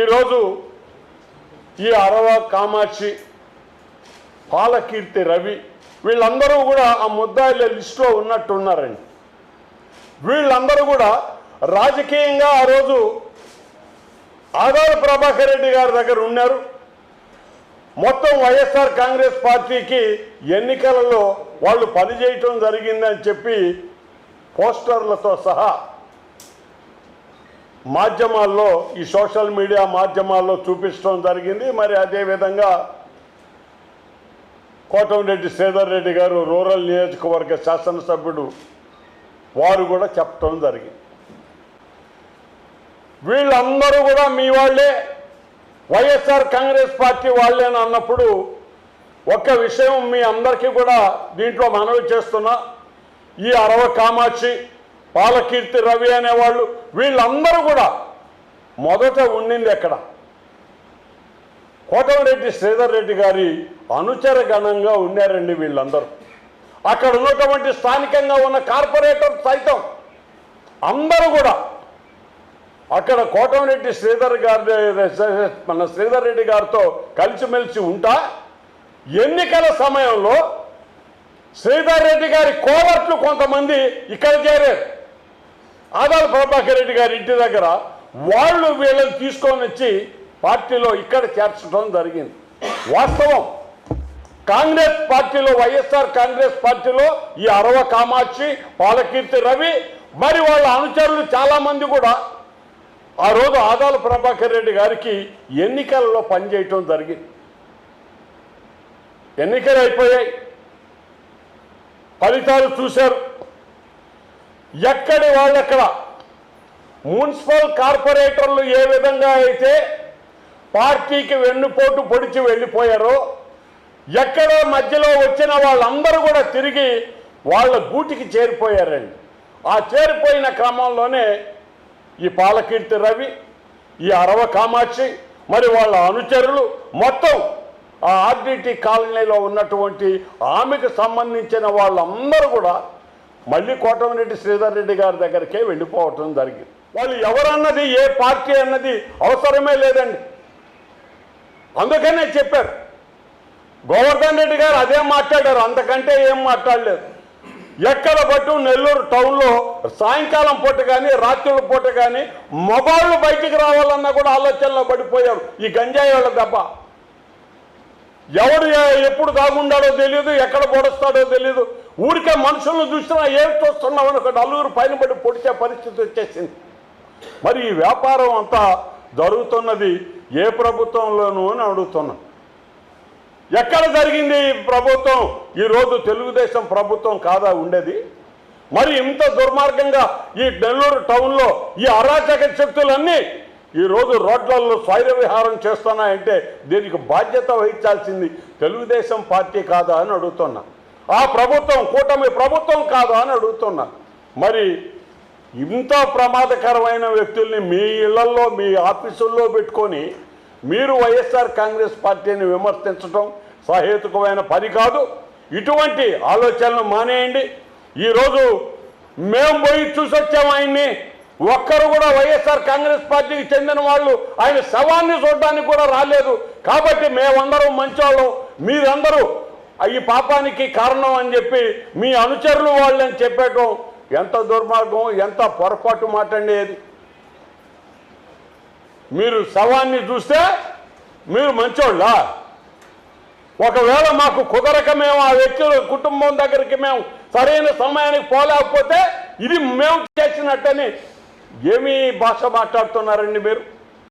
ఈరోజు ఈ అరవ కామాక్షి పాలకీర్తి రవి వీళ్ళందరూ కూడా ఆ ముద్దాయిల లిస్టులో ఉన్నట్టున్నారండి. వీళ్ళందరూ కూడా రాజకీయంగా ఆ రోజు ఆదాల ప్రభాకర్ రెడ్డి గారి దగ్గర ఉన్నారు. మొత్తం వైఎస్ఆర్ కాంగ్రెస్ పార్టీకి ఎన్నికలలో వాళ్ళు పనిచేయటం జరిగిందని చెప్పి పోస్టర్లతో సహా మాధ్యమాల్లో ఈ సోషల్ మీడియా మాధ్యమాల్లో చూపించడం జరిగింది. మరి అదేవిధంగా కోటంరెడ్డి శ్రీధర్ రెడ్డి గారు రూరల్ నియోజకవర్గ శాసనసభ్యుడు వారు కూడా చెప్పడం జరిగింది. వీళ్ళందరూ కూడా మీ వాళ్ళే. వైఎస్ఆర్ కాంగ్రెస్ పార్టీ వాళ్ళేనన్నప్పుడు అన్నప్పుడు ఒక్క విషయం మీ అందరికీ కూడా దీంట్లో మనవి చేస్తున్నా. ఈ అరవ కామాక్షి పాలకీర్తి రవి అనేవాళ్ళు వీళ్ళందరూ కూడా మొదట ఉండింది ఎక్కడ? కోటమిరెడ్డి శ్రీధర్ రెడ్డి గారి అనుచర గణంగా ఉన్నారండి వీళ్ళందరూ. అక్కడ ఉన్నటువంటి స్థానికంగా ఉన్న కార్పొరేటర్ సైతం అందరూ కూడా అక్కడ కోటమిరెడ్డి శ్రీధర్ గారి మన శ్రీధర్ రెడ్డి గారితో కలిసిమెలిసి ఉంటా ఎన్నికల సమయంలో శ్రీధర్ రెడ్డి గారి కోవర్ట్లు కొంతమంది ఇక్కడ చేరారు. ఆదాల ప్రభాకర్ రెడ్డి గారి ఇంటి దగ్గర వాళ్ళు వీళ్ళని తీసుకొని వచ్చి పార్టీలో ఇక్కడ చేర్చడం జరిగింది. వాస్తవం. కాంగ్రెస్ పార్టీలో వైఎస్ఆర్ కాంగ్రెస్ పార్టీలో ఈ అరవ కామాక్షి పాలకీర్తి రవి మరి వాళ్ళ అనుచరులు చాలా మంది కూడా ఆ రోజు ఆదాల ప్రభాకర్ రెడ్డి గారికి ఎన్నికలలో పనిచేయటం జరిగింది. ఎన్నికలు అయిపోయాయి. ఫలితాలు చూశారు. ఎక్కడి వాళ్ళెక్కడ? మున్సిపల్ కార్పొరేటర్లు ఏ విధంగా అయితే పార్టీకి వెన్నుపోటు పొడిచి వెళ్ళిపోయారో ఎక్కడో మధ్యలో వచ్చిన వాళ్ళందరూ కూడా తిరిగి వాళ్ళ గూటికి చేరిపోయారండి. ఆ చేరిపోయిన క్రమంలోనే ఈ పాలకీర్తి రవి ఈ అరవ కామాక్షి మరి వాళ్ళ అనుచరులు మొత్తం ఆ ఆర్డిటి కాలనీలో ఉన్నటువంటి ఆమెకు సంబంధించిన వాళ్ళందరూ కూడా మళ్ళీ కోటమిరెడ్డి శ్రీధర్ రెడ్డి గారి దగ్గరికే వెళ్ళిపోవటం జరిగింది. వాళ్ళు ఎవరన్నది ఏ పార్టీ అన్నది అవసరమే లేదండి. అందుకనే చెప్పారు గోవర్ధన్ రెడ్డి గారు అదే మాట్లాడారు అంతకంటే ఏం మాట్లాడలేదు. ఎక్కడ పట్టు నెల్లూరు టౌన్లో సాయంకాలం పూట కానీ రాత్రుల పూట కానీ మొబైల్ బయటికి రావాలన్నా కూడా ఆలోచనలో పడిపోయారు ఈ గంజాయి వాళ్ళ దెబ్బ. ఎవడు ఎప్పుడు దాగుండాడో తెలియదు ఎక్కడ పొడుస్తాడో తెలియదు ఊరికే మనుషులను చూసినా ఏం చూస్తున్నామని ఒక నలుగురు పైన పడి పొడిచే పరిస్థితి వచ్చేసింది. మరి ఈ వ్యాపారం అంతా జరుగుతున్నది ఏ ప్రభుత్వంలోనూ అని అడుగుతున్నాను ఎక్కడ జరిగింది ఈ ప్రభుత్వం? ఈరోజు తెలుగుదేశం ప్రభుత్వం కాదా ఉండేది? మరి ఇంత దుర్మార్గంగా ఈ నెల్లూరు టౌన్లో ఈ అరాచక శక్తులన్నీ ఈరోజు రోడ్లలో స్వైర విహారం చేస్తున్నాయంటే దీనికి బాధ్యత వహించాల్సింది తెలుగుదేశం పార్టీ కాదా అని అడుగుతున్నా. ఆ ప్రభుత్వం కూటమి ప్రభుత్వం కాదా అని అడుగుతున్నా. మరి ఇంత ప్రమాదకరమైన వ్యక్తుల్ని మీ ఇళ్ళలో మీ ఆఫీసుల్లో పెట్టుకొని మీరు వైఎస్ఆర్ కాంగ్రెస్ పార్టీని విమర్శించడం సహేతుకమైన పని కాదు. ఇటువంటి ఆలోచనలు మానేయండి. ఈరోజు మేము పోయి చూసొచ్చాము ఆయన్ని. ఒక్కరు కూడా వైఎస్ఆర్ కాంగ్రెస్ పార్టీకి చెందిన వాళ్ళు ఆయన శవాన్ని చూడడానికి కూడా రాలేదు. కాబట్టి మేమందరం మంచోళ్ళం. మీరందరూ ఈ పాపానికి కారణం అని చెప్పి మీ అనుచరులు వాళ్ళని చెప్పేయటం ఎంత దుర్మార్గం ఎంత పొరపాటు మాట్లాడేది మీరు శవాన్ని చూస్తే మీరు మంచోళ్ళా? ఒకవేళ మాకు కుదరక మేము ఆ వ్యక్తుల కుటుంబం దగ్గరికి మేము సరైన సమయానికి పోలేకపోతే ఇది మేము చేసినట్టని ఏమి భాష మాట్లాడుతున్నారండి మీరు?